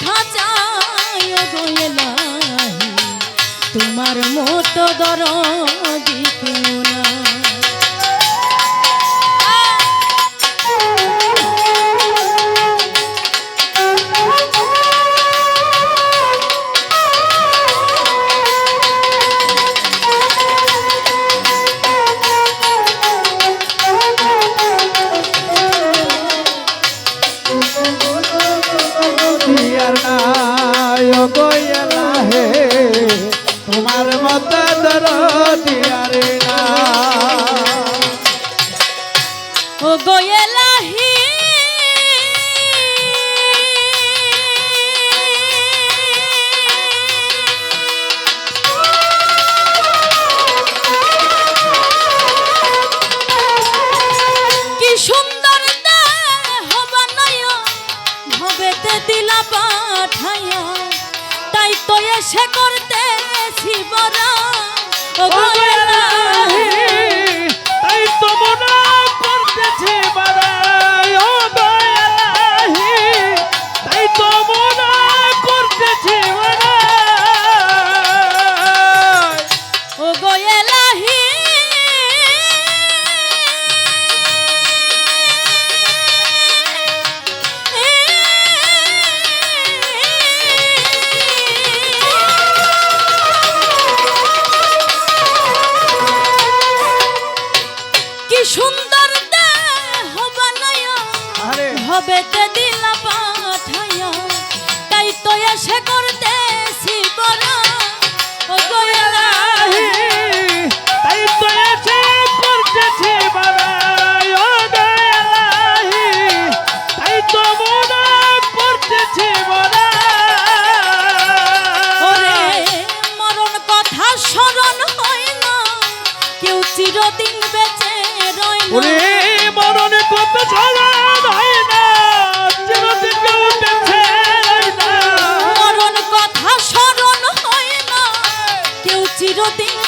খাঁচায় দোয়েলা তোমার মতো দরদ পেতে দিলা পাঠাইয়া তাই তো এসে করতে শিবরা ও তাই তো মনে করতেছে সে করতে বড়। ও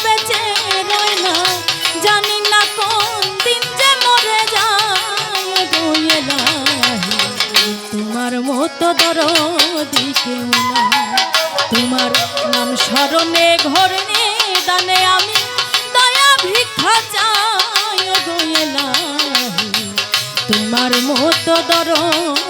বেঁচে রই না জানি না তোমার মতো দর দিকে না তোমার নাম স্মরণে ঘরণে দানে আমি দয়া ভিক্ষা চাই গোয়েলা তোমার মতো দরদ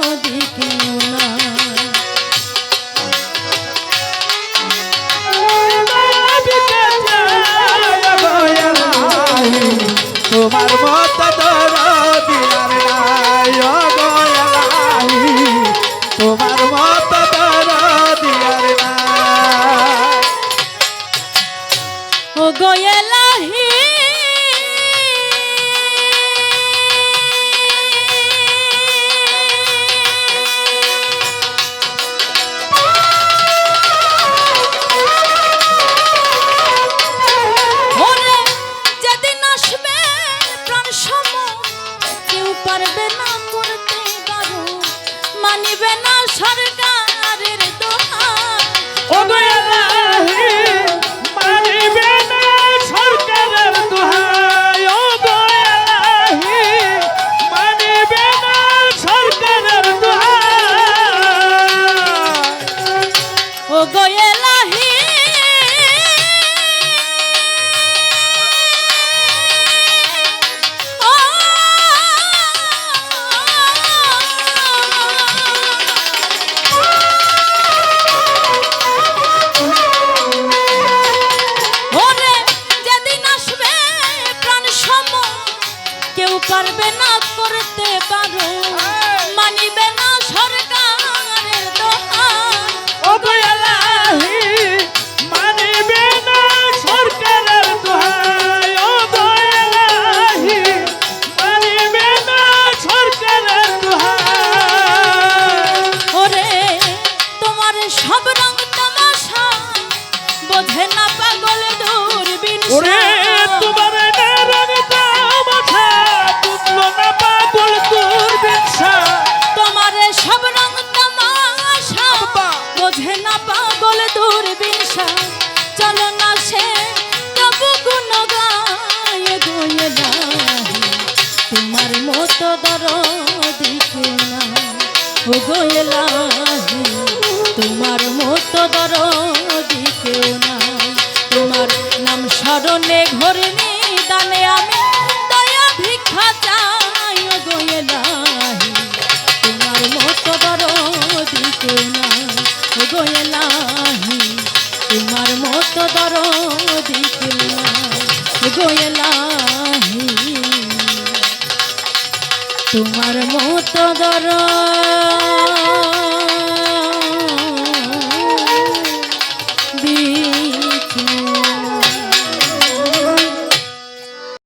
এলাহি, তোমার মতো কেউ নাই। তোমার নাম স্মরণে ঘরে দানে আমি দয়া ভিক্ষা চাই ও গো এলাহি। তোমার মতো দরদি কেউ নাই। ও তোমার মতো ও তোমার মতো দরদ